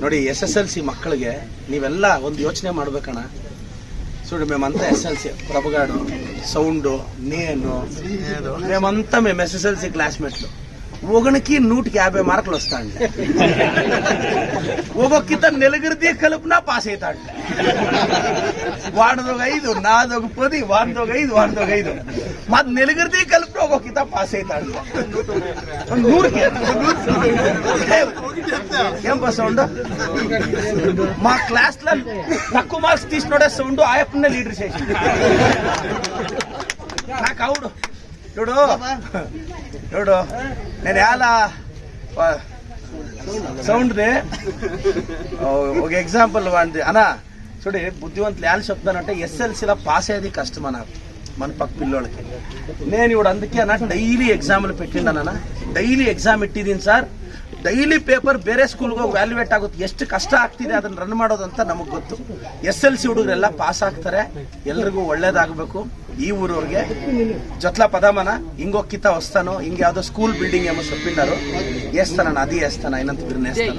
ನೋಡಿ S S L C ಮಕ್ಕಳಿಗೆ ನೀವೆಲ್ಲ ಒಂದು ಯೋಚನೆ ಮಾಡ್ಬೇಕಣ್ಣ చూడు మేమంతా ఎస్ఎల్సి ప్రభగాడు సౌండ్ నేను మేమంతా మేము ఎస్ఎస్ఎల్సి క్లాస్మేట్లు ఒకనికి నూటికి యాభై మార్కులు వస్తాండి ఒక్కొక్కిత నెలుగురిది కలుపునా పాస్ అవుతాడు వాడిదొక ఐదు నాదొక పది వాడిదొక ఐదు వాడిదొక ఐదు మా నెలుగురిది కలుపున ఒక్కొక్కిత పాస్ అవుతాడు నూరుకి ఏం బా సౌండ్? మా క్లాస్లో తక్కువ మార్క్స్ తీసినోడే సౌండ్ ఆ లీడర్ చేసి నాకు అవుడు. చూడు. చూడు. నేను ఎలా సౌండ్ది? ఒక ఎగ్జాంపుల్ వాడిది. అనా చూడు బుద్ధివంతులు ఎలా చెప్తానంటే ఎస్ఎల్సీలో పాస్ అయ్యేది కష్టం అన్నారు మన పక్క పిల్లోళ్ళకి. నేను ఇప్పుడు అందుకే అన్న డైలీ ఎగ్జామ్లు పెట్టిండనన్నా డైలీ ఎగ్జామ్ ఇట్టిదిని సార్. ಡೈಲಿ ಪೇಪರ್ ಬೇರೆ ಸ್ಕೂಲ್ಗೆ ಹೋಗಿ ವ್ಯಾಲ್ಯೂವೇಟ್ ಆಗುತ್ತೆ. ಎಷ್ಟು ಕಷ್ಟ ಆಗ್ತಿದೆ ಅದನ್ನ ರನ್ ಮಾಡೋದು ಅಂತ ನಮಗೆ ಗೊತ್ತು. ಎಸ್ ಎಲ್ ಸಿ ಹುಡುಗರೆಲ್ಲ ಪಾಸ್ ಆಗ್ತಾರೆ. ಎಲ್ರಿಗೂ ಒಳ್ಳೇದಾಗಬೇಕು. ಈ ಊರವ್ರಿಗೆ ಜೊತ್ಲ ಪದಮನ. ಹಿಂಗೋಗಿ ಕಿತ್ತ ಹೊಸ್ತಾನೋ, ಹಿಂಗೆ ಯಾವುದೋ ಸ್ಕೂಲ್ ಬಿಲ್ಡಿಂಗ್ ಎಂಬ ಸೊಪ್ಪಿಂಡರು. ಏಸ್ತಾನ ಅದಿ ಏಸ್ತಾನ, ಏನಂತ ಬಿರ್ನೆ